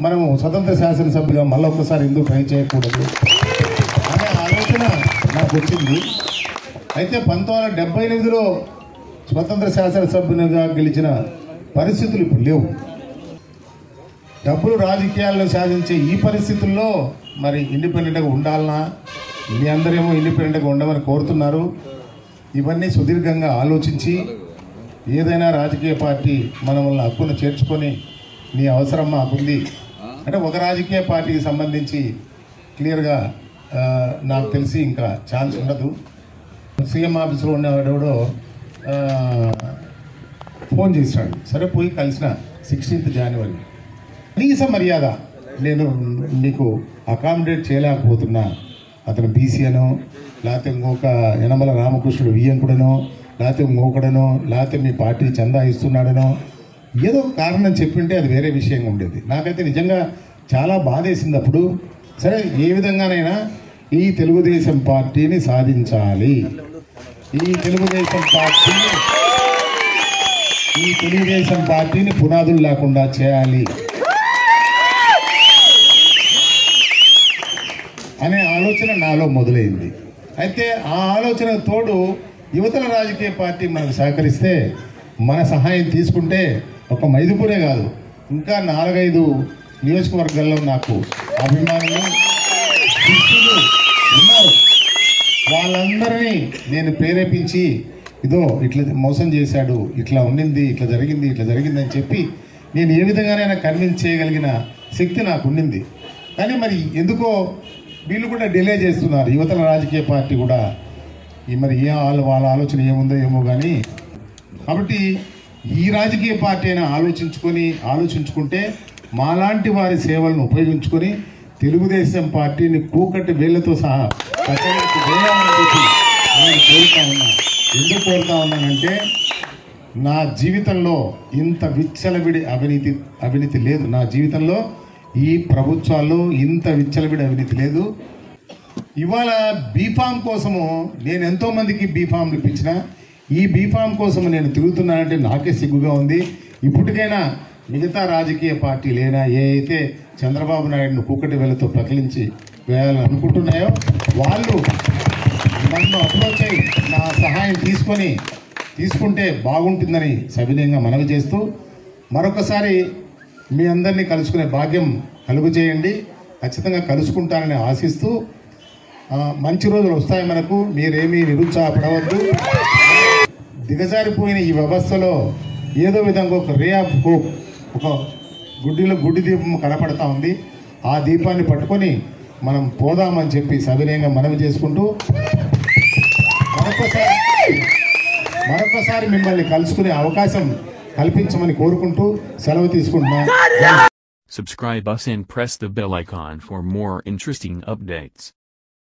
మనము స్వతంత్ర శాసనసభ్యుగా మళ్ళీ ఒక్కసారి ఎందుకు ట్రై చేయకూడదు? అనే ఆలోచన నాకు వచ్చింది. అయితే పంతొమ్మిది వందల డెబ్బై ఎనిమిదిలో స్వతంత్ర శాసనసభ్యునిగా గెలిచిన పరిస్థితులు ఇప్పుడు లేవు. డబ్బులు రాజకీయాల్లో సాధించే ఈ పరిస్థితుల్లో మరి ఇండిపెండెంట్గా ఉండాలనా? మీ అందరేమో ఇండిపెండెంట్గా ఉండమని కోరుతున్నారు. ఇవన్నీ సుదీర్ఘంగా ఆలోచించి ఏదైనా రాజకీయ పార్టీ మనల్ని హక్కును చేర్చుకొని నీ అవసరం మాకుంది అంటే ఒక రాజకీయ పార్టీకి సంబంధించి క్లియర్గా నాకు తెలిసి ఇంకా ఛాన్స్ ఉండదు. సీఎం ఆఫీస్లో ఉండేవాడు ఫోన్ చేశాడు. సరే పోయి కలిసిన సిక్స్టీన్త్ జనవరి కనీస మర్యాద నేను మీకు అకామిడేట్ చేయలేకపోతున్నా. అతను బీసీ అనో లేకపోతే ఇంకొక యనమల రామకృష్ణుడు వియ్యంకుడనో లేకపోతే ఇంకొకడనో లేకపోతే మీ పార్టీ చందా ఇస్తున్నాడనో ఏదో కారణం చెప్పింటే అది వేరే విషయంగా ఉండేది. నాకైతే నిజంగా చాలా బాధేసింది అప్పుడు సరే ఏ విధంగానైనా ఈ తెలుగుదేశం పార్టీని సాధించాలి. ఈ తెలుగుదేశం పార్టీని ఈ తెలుగుదేశం పార్టీని పునాదులు లేకుండా చేయాలి అనే ఆలోచన నాలో మొదలైంది. అయితే ఆ ఆలోచన తోడు యువతల రాజకీయ పార్టీ మనకు సహకరిస్తే మన సహాయం తీసుకుంటే ఒక మైదుకూరే కాదు ఇంకా నాలుగైదు నియోజకవర్గాల్లో నాకు అభిమానులు శిష్యులు ఉన్నారు. వాళ్ళందరినీ నేను ప్రేరేపించి ఇదో ఇట్లా మోసం చేశాడు ఇట్లా ఉండింది ఇట్లా జరిగింది ఇట్లా జరిగింది అని చెప్పి నేను ఏ విధంగానైనా కన్విన్స్ చేయగలిగిన శక్తి నాకు ఉండింది కానీ మరి ఎందుకో వీళ్ళు కూడా డిలే చేస్తున్నారు. యువతల రాజకీయ పార్టీ కూడా. ఈ మరి ఏ వాళ్ళ ఆలోచన ఏముందో ఏమో కానీ కాబట్టి ఈ రాజకీయ పార్టీ అయినా ఆలోచించుకొని ఆలోచించుకుంటే మాలాంటి వారి సేవలను ఉపయోగించుకొని తెలుగుదేశం పార్టీని కూకటి వేళ్ళతో సహా ప్రజలకు వేయాలని చెప్పి నేను కోరుతా ఉన్నాను ఎందుకు కోరుతా ఉన్నానంటే నా జీవితంలో ఇంత విచ్చలవిడి అవినీతి అవినీతి లేదు. నా జీవితంలో ఈ ప్రభుత్వాల్లో ఇంత విచ్చలవిడి అవినీతి లేదు. ఇవాళ బీఫామ్ కోసము నేను ఎంతోమందికి బీఫామ్లు ఇప్పించిన ఈ బీఫామ్ కోసం నేను తిరుగుతున్నానంటే నాకే సిగ్గుగా ఉంది. ఇప్పటికైనా మిగతా రాజకీయ పార్టీలేనా ఏ అయితే చంద్రబాబు నాయుడును కుక్కటి వేలతో ప్రకటించి వేయాలని అనుకుంటున్నాయో వాళ్ళు నన్ను అప్రోచ్ అయ్యి నా సహాయం తీసుకొని తీసుకుంటే బాగుంటుందని సవినయంగా మనవి చేస్తూ మరొకసారి మీ అందరినీ కలుసుకునే భాగ్యం కలుగు చేయండి. ఖచ్చితంగా కలుసుకుంటానని ఆశిస్తూ మంచి రోజులు వస్తాయి మనకు. మీరేమీ నిరుత్సాహపడవద్దు. దిగజారిపోయిన ఈ వ్యవస్థలో ఏదో విధంగా ఒక రే ఆఫ్ హోప్ ఒక గుడ్డిలో గుడ్డి దీపం కనపడతా ఉంది ఆ దీపాన్ని పట్టుకొని మనం పోదామని చెప్పి సవినయంగా మనవి చేసుకుంటూ మరొకసారి మరొకసారి మిమ్మల్ని కలుసుకునే అవకాశం కల్పించమని కోరుకుంటూ సెలవు తీసుకుంటున్నాం Subscribe us and press the bell icon for more interesting updates.